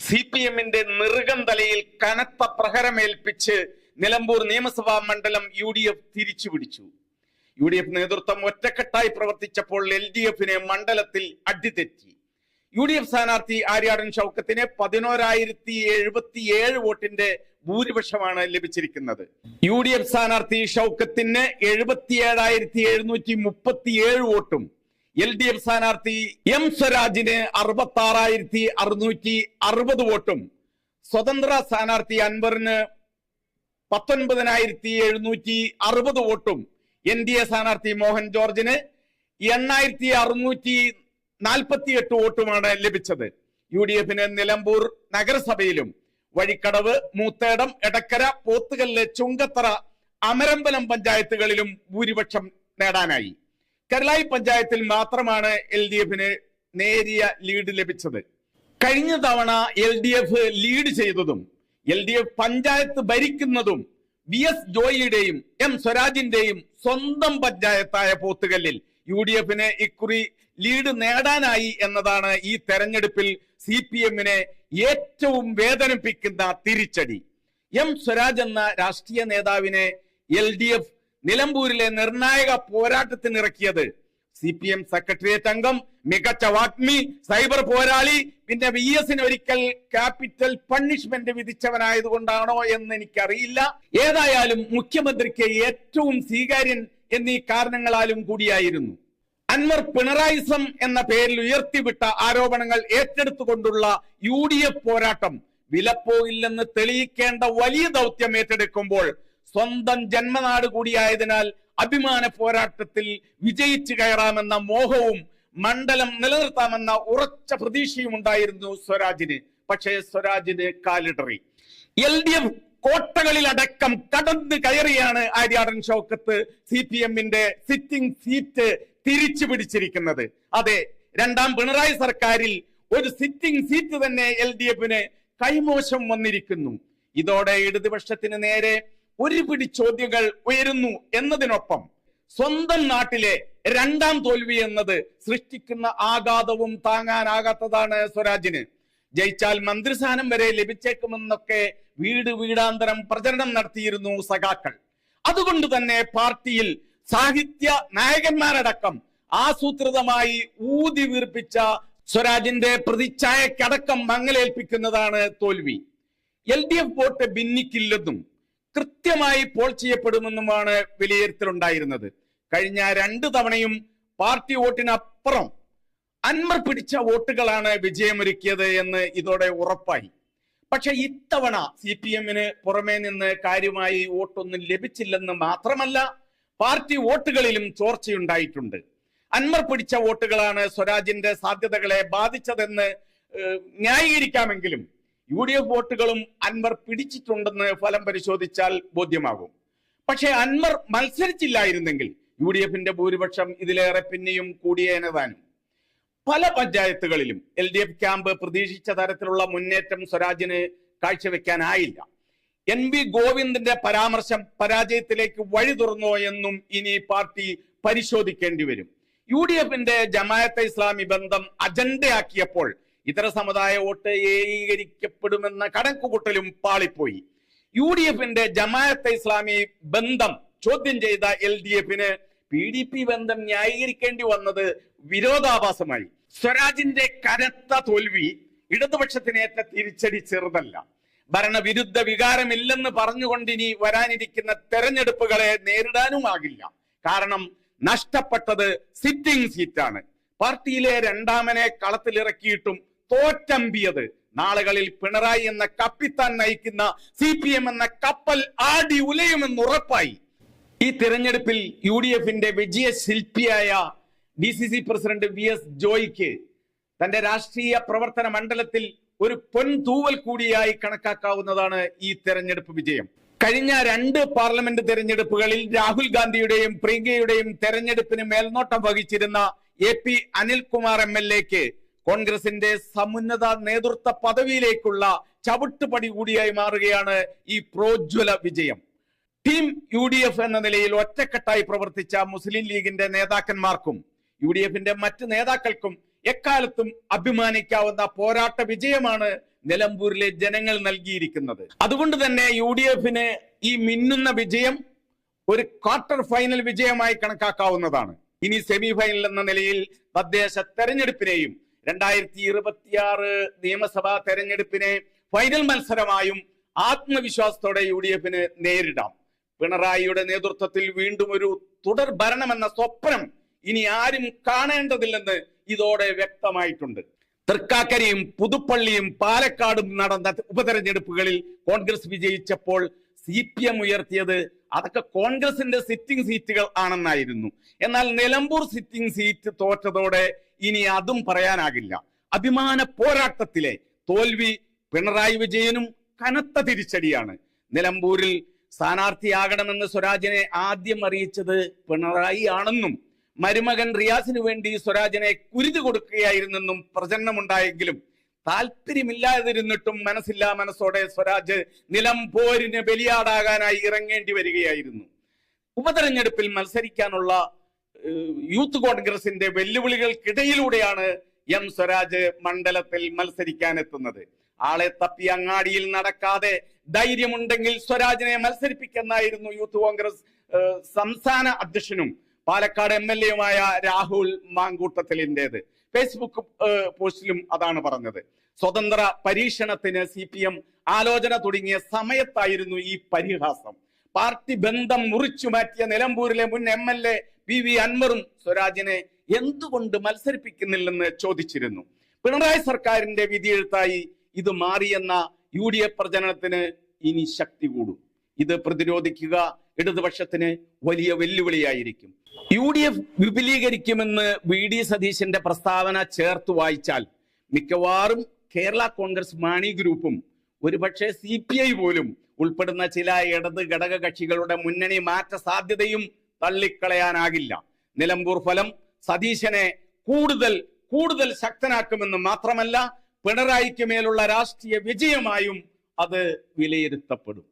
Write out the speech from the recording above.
C P എമ്മിന്റെ നിറുകം തലയിൽ കനത്ത പ്രഹരമേൽപ്പിച്ച് നിലമ്പൂർ നിയമസഭാ മണ്ഡലം യു ഡി എഫ് തിരിച്ചു പിടിച്ചു യു ഡി എഫ് നേതൃത്വം ഒറ്റക്കെട്ടായി പ്രവർത്തിച്ചപ്പോൾ എൽ ഡി എഫിനെ മണ്ഡലത്തിൽ അടിതെറ്റി. യു ഡി എഫ് സ്ഥാനാർത്ഥി ആര്യാടൻ ഷൗക്കത്തിന് പതിനോരായിരത്തി എഴുപത്തി ഏഴ് വോട്ടിന്റെ ഭൂരിപക്ഷമാണ് ലഭിച്ചിരിക്കുന്നത്. യു ഡി എഫ് സ്ഥാനാർത്ഥി ഷൗക്കത്തിന് എഴുപത്തി ഏഴായിരത്തി എഴുന്നൂറ്റി മുപ്പത്തി ഏഴ് വോട്ടും എൽ ഡി എഫ് സ്ഥാനാർത്ഥി എം സ്വരാജിന് അറുപത്തി ആറായിരത്തി അറുന്നൂറ്റി അറുപത് വോട്ടും. സ്വതന്ത്ര സ്ഥാനാർത്ഥി അൻവറിന് പത്തൊൻപതിനായിരത്തി എഴുന്നൂറ്റി അറുപത് വോട്ടും. എൻ ഡി എ സ്ഥാനാർത്ഥി മോഹൻ ജോർജിന് എണ്ണായിരത്തി അറുന്നൂറ്റി നാൽപ്പത്തി എട്ട് വോട്ടുമാണ് ലഭിച്ചത്. യു ഡി എഫിന് നിലമ്പൂർ നഗരസഭയിലും വഴിക്കടവ് മൂത്തേടം എടക്കര പോത്തുകല്ല് ചുങ്കത്തറ അമരമ്പലം പഞ്ചായത്തുകളിലും ഭൂരിപക്ഷം നേടാനായി. കരളായി പഞ്ചായത്തിൽ മാത്രമാണ് എൽ ഡി എഫിന് നേരിയ ലീഡ് ലഭിച്ചത്. കഴിഞ്ഞ തവണ എൽ ഡി എഫ് ലീഡ് ചെയ്തതും എൽ ഡി എഫ് പഞ്ചായത്ത് ഭരിക്കുന്നതും വി എസ് ജോയിയുടെയും എം സ്വരാജിന്റെയും സ്വന്തം പഞ്ചായത്തായ പോത്തുകല്ലിൽ യു ഡി എഫിന് ഇക്കുറി ലീഡ് നേടാനായി എന്നതാണ് ഈ തെരഞ്ഞെടുപ്പിൽ സി പി എമ്മിനെ ഏറ്റവും വേദനിപ്പിക്കുന്ന തിരിച്ചടി. എം സ്വരാജ് എന്ന രാഷ്ട്രീയ നേതാവിനെ എൽ ഡി എഫ് നിലമ്പൂരിലെ നിർണായക പോരാട്ടത്തിനിറക്കിയത് സി പി എം സെക്രട്ടേറിയറ്റ് അംഗം മികച്ച വാഗ്മി സൈബർ പോരാളി പിന്നെ വി എസിന് ഒരിക്കൽ ക്യാപിറ്റൽ പണിഷ്മെന്റ് വിധിച്ചവനായതുകൊണ്ടാണോ എന്ന് എനിക്കറിയില്ല. ഏതായാലും മുഖ്യമന്ത്രിക്ക് ഏറ്റവും സ്വീകാര്യൻ എന്നീ കാരണങ്ങളാലും കൂടിയായിരുന്നു. അൻവർ പിണറായിസം എന്ന പേരിൽ ഉയർത്തിവിട്ട ആരോപണങ്ങൾ ഏറ്റെടുത്തുകൊണ്ടുള്ള യു ഡി എഫ് പോരാട്ടം വിലപ്പോയില്ലെന്ന് തെളിയിക്കേണ്ട വലിയ ദൗത്യം ഏറ്റെടുക്കുമ്പോൾ സ്വന്തം ജന്മനാട് കൂടിയായതിനാൽ അഭിമാന പോരാട്ടത്തിൽ വിജയിച്ചു കയറാമെന്ന മോഹവും മണ്ഡലം നിലനിർത്താമെന്ന ഉറച്ച പ്രതീക്ഷയും ഉണ്ടായിരുന്നു സ്വരാജിന്. പക്ഷേ സ്വരാജിന് കാലിടറി. എൽ ഡി എഫ് കോട്ടകളിലടക്കം കടന്നു കയറിയാണ് ആര്യാടൻ ഷൗക്കത്ത് സി പി എമ്മിന്റെ സിറ്റിംഗ് സീറ്റ് തിരിച്ചു പിടിച്ചിരിക്കുന്നത്. അതെ രണ്ടാം പിണറായി സർക്കാരിൽ ഒരു സിറ്റിംഗ് സീറ്റ് തന്നെ എൽ ഡി എഫിന് കൈമോശം വന്നിരിക്കുന്നു. ഇതോടെ ഇടതുപക്ഷത്തിന് നേരെ ഒരു പിടി ചോദ്യങ്ങൾ ഉയരുന്നു എന്നതിനൊപ്പം സ്വന്തം നാട്ടിലെ രണ്ടാം തോൽവി എന്നത് സൃഷ്ടിക്കുന്ന ആഘാതവും താങ്ങാനാകാത്തതാണ് സ്വരാജിന്. ജയിച്ചാൽ മന്ത്രിസ്ഥാനം വരെ ലഭിച്ചേക്കുമെന്നൊക്കെ വീട് വീടാന്തരം പ്രചരണം നടത്തിയിരുന്നു സഖാക്കൾ. അതുകൊണ്ട് തന്നെ പാർട്ടിയിൽ സാഹിത്യ നായകന്മാരടക്കം ആസൂത്രിതമായി ഊതി വീർപ്പിച്ച സ്വരാജിന്റെ പ്രതിച്ഛായക്കടക്കം മങ്ങലേൽപ്പിക്കുന്നതാണ് തോൽവി. എൽ ഡി എഫ് വോട്ട് ഭിന്നിക്കില്ലെന്നും കൃത്യമായി പോൾ ചെയ്യപ്പെടുമെന്നുമാണ് വിലയിരുത്തലുണ്ടായിരുന്നത്. കഴിഞ്ഞ രണ്ട് തവണയും പാർട്ടി വോട്ടിനപ്പുറം അന്മർ പിടിച്ച വോട്ടുകളാണ് വിജയമൊരുക്കിയത് എന്ന് ഇതോടെ ഉറപ്പായി. പക്ഷെ ഇത്തവണ സി പി എമ്മിന് പുറമേ നിന്ന് കാര്യമായി വോട്ടൊന്നും ലഭിച്ചില്ലെന്ന് മാത്രമല്ല പാർട്ടി വോട്ടുകളിലും ചോർച്ചയുണ്ടായിട്ടുണ്ട്. അന്മർ പിടിച്ച വോട്ടുകളാണ് സ്വരാജിന്റെ സാധ്യതകളെ ബാധിച്ചതെന്ന് ന്യായീകരിക്കാമെങ്കിലും യു ഡി എഫ് വോട്ടുകളും അൻവർ പിടിച്ചിട്ടുണ്ടെന്ന് ഫലം പരിശോധിച്ചാൽ ബോധ്യമാകും. പക്ഷേ അൻവർ മത്സരിച്ചില്ലായിരുന്നെങ്കിൽ യു ഡി എഫിന്റെ ഭൂരിപക്ഷം ഇതിലേറെ പിന്നെയും കൂടിയേനതാനും. പല പഞ്ചായത്തുകളിലും എൽ ഡി എഫ് ക്യാമ്പ് പ്രതീക്ഷിച്ച തരത്തിലുള്ള മുന്നേറ്റം സ്വരാജിന് കാഴ്ചവെക്കാനായില്ല. എൻ വി ഗോവിന്ദന്റെ പരാമർശം പരാജയത്തിലേക്ക് വഴി തുറന്നോ എന്നും ഇനി പാർട്ടി പരിശോധിക്കേണ്ടി വരും. യു ഡി എഫിന്റെ ജമായത്തെ ഇസ്ലാമി ബന്ധം അജണ്ടയാക്കിയപ്പോൾ ഇതര സമുദായ വോട്ട് ഏകീകരിക്കപ്പെടുമെന്ന കണക്കുകൂട്ടലും പാളിപ്പോയി. യു ഡി എഫിന്റെ ജമാഅത്തെ ഇസ്ലാമി ബന്ധം ചോദ്യം ചെയ്ത എൽ ഡി എഫിന് പി ഡി പി ബന്ധം ന്യായീകരിക്കേണ്ടി വന്നത് വിരോധാഭാസമായി. സ്വരാജിന്റെ കനത്ത തോൽവി ഇടതുപക്ഷത്തിനേറ്റ തിരിച്ചടി ചെറുതല്ല. ഭരണവിരുദ്ധ വികാരമില്ലെന്ന് പറഞ്ഞുകൊണ്ട് ഇനി വരാനിരിക്കുന്ന തെരഞ്ഞെടുപ്പുകളെ നേരിടാനുമാകില്ല. കാരണം നഷ്ടപ്പെട്ടത് സിറ്റിംഗ് സീറ്റാണ്. പാർട്ടിയിലെ രണ്ടാമനെ കളത്തിലിറക്കിയിട്ടും തോറ്റമ്പിയത്. നാളുകളിൽ പിണറായി എന്ന കപ്പിത്താൻ നയിക്കുന്ന സി പി എം എന്ന കപ്പൽ ആടി ഉലയുമെന്ന് ഉറപ്പായി. ഈ തിരഞ്ഞെടുപ്പിൽ യു ഡി എഫിന്റെ വിജയ ശില്പിയായ D C C president V S ജോയിക്ക് തന്റെ രാഷ്ട്രീയ പ്രവർത്തന മണ്ഡലത്തിൽ ഒരു പൊൻതൂവൽ കൂടിയായി കണക്കാക്കാവുന്നതാണ് ഈ തെരഞ്ഞെടുപ്പ് വിജയം. കഴിഞ്ഞ രണ്ട് പാർലമെന്റ് തെരഞ്ഞെടുപ്പുകളിൽ രാഹുൽ ഗാന്ധിയുടെയും പ്രിയങ്കയുടെയും തെരഞ്ഞെടുപ്പിന് മേൽനോട്ടം വഹിച്ചിരുന്ന A P Anilkumar M L എക്ക് കോൺഗ്രസിന്റെ സമുന്നത നേതൃത്വ പദവിയിലേക്കുള്ള ചവിട്ടുപടി കൂടിയായി മാറുകയാണ് ഈ പ്രോജ്വല വിജയം. ടീം യു ഡി എഫ് എന്ന നിലയിൽ ഒറ്റക്കെട്ടായി പ്രവർത്തിച്ച മുസ്ലിം ലീഗിന്റെ നേതാക്കന്മാർക്കും യു ഡി എഫിന്റെ മറ്റ് നേതാക്കൾക്കും എക്കാലത്തും അഭിമാനിക്കാവുന്ന പോരാട്ട വിജയമാണ് നിലമ്പൂരിലെ ജനങ്ങൾ നൽകിയിരിക്കുന്നത്. അതുകൊണ്ട് തന്നെ യു ഡി എഫിന് ഈ മിന്നുന്ന വിജയം ഒരു ക്വാർട്ടർ ഫൈനൽ വിജയമായി കണക്കാക്കാവുന്നതാണ്. ഇനി സെമി ഫൈനൽ എന്ന നിലയിൽ തദ്ദേശ തെരഞ്ഞെടുപ്പിനെയും രണ്ടായിരത്തി ഇരുപത്തിയാറ് നിയമസഭാ തെരഞ്ഞെടുപ്പിനെ ഫൈനൽ മത്സരമായും ആത്മവിശ്വാസത്തോടെ യു ഡി എഫിന് നേരിടാം. പിണറായിയുടെ നേതൃത്വത്തിൽ വീണ്ടും ഒരു തുടർ ഭരണമെന്ന സ്വപ്നം ഇനി ആരും കാണേണ്ടതില്ലെന്ന് ഇതോടെ വ്യക്തമായിട്ടുണ്ട്. തൃക്കാക്കരയും പുതുപ്പള്ളിയും പാലക്കാടും നടന്ന ഉപതെരഞ്ഞെടുപ്പുകളിൽ കോൺഗ്രസ് വിജയിച്ചപ്പോൾ സി പി എം ഉയർത്തിയത് അതൊക്കെ കോൺഗ്രസിന്റെ സിറ്റിംഗ് സീറ്റുകൾ ആണെന്നായിരുന്നു. എന്നാൽ നിലമ്പൂർ സിറ്റിംഗ് സീറ്റ് തോറ്റതോടെ ഇനി അതും പറയാനാകില്ല. അഭിമാന പോരാട്ടത്തിലെ തോൽവി പിണറായി വിജയനും കനത്ത തിരിച്ചടിയാണ്. നിലമ്പൂരിൽ സ്ഥാനാർത്ഥിയാകണമെന്ന് സ്വരാജിനെ ആദ്യം അറിയിച്ചത് പിണറായി ആണെന്നും മരുമകൻ റിയാസിനു വേണ്ടി സ്വരാജിനെ കുരുതി കൊടുക്കുകയായിരുന്നെന്നും പ്രചരണമുണ്ടായെങ്കിലും താല്പര്യമില്ലാതിരുന്നിട്ടും മനസ്സില്ലാ മനസ്സോടെ സ്വരാജ് നിലംപോരിന് ബലിയാടാകാനായി ഇറങ്ങേണ്ടി വരികയായിരുന്നു. ഉപതെരഞ്ഞെടുപ്പിൽ മത്സരിക്കാനുള്ള യൂത്ത് കോൺഗ്രസിന്റെ വെല്ലുവിളികൾക്കിടയിലൂടെയാണ് എം സ്വരാജ് മണ്ഡലത്തിൽ മത്സരിക്കാൻ എത്തുന്നത് ആളെ തപ്പി അങ്ങാടിയിൽ നടക്കാതെ ധൈര്യമുണ്ടെങ്കിൽ സ്വരാജിനെ മത്സരിപ്പിക്കുന്നായിരുന്നു യൂത്ത് കോൺഗ്രസ് സംസ്ഥാന അധ്യക്ഷനും പാലക്കാട് എം എൽ എയുമായ രാഹുൽ മാങ്കൂട്ടത്തിലിന്റെത്. ഫേസ്ബുക്ക് പോസ്റ്റിലും അതാണ് പറഞ്ഞത്. സ്വതന്ത്ര പരീക്ഷണത്തിന് സി പി എം ആലോചന തുടങ്ങിയ സമയത്തായിരുന്നു ഈ പരിഹാസം. പാർട്ടി ബന്ധം മുറിച്ചു മാറ്റിയ നിലമ്പൂരിലെ മുൻ M L A P V അൻവറും സ്വരാജിനെ എന്തുകൊണ്ട് മത്സരിപ്പിക്കുന്നില്ലെന്ന് ചോദിച്ചിരുന്നു. പിണറായി സർക്കാരിന്റെ വിധിയെഴുത്തായി ഇത് മാറിയെന്ന യു ഡി എഫ് പ്രചരണത്തിന് ഇനി ശക്തി കൂടും. ഇത് പ്രതിരോധിക്കുക ഇടതുപക്ഷത്തിന് വലിയ വെല്ലുവിളിയായിരിക്കും. യു ഡി എഫ് വിപുലീകരിക്കുമെന്ന് വി ഡി സതീശന്റെ പ്രസ്താവന ചേർത്ത് വായിച്ചാൽ മിക്കവാറും കേരള കോൺഗ്രസ് മാണി ഗ്രൂപ്പും ഒരുപക്ഷെ സി പി ഐ പോലും ഉൾപ്പെടുന്ന ചില ഇടത് ഘടക കക്ഷികളുടെ മുന്നണി മാറ്റ സാധ്യതയും തള്ളിക്കളയാനാകില്ല. നിലമ്പൂർ ഫലം സതീശനെ കൂടുതൽ കൂടുതൽ ശക്തനാക്കുമെന്ന് മാത്രമല്ല പിണറായിക്ക് മേലുള്ള രാഷ്ട്രീയ വിജയമായും അത് വിലയിരുത്തപ്പെടും.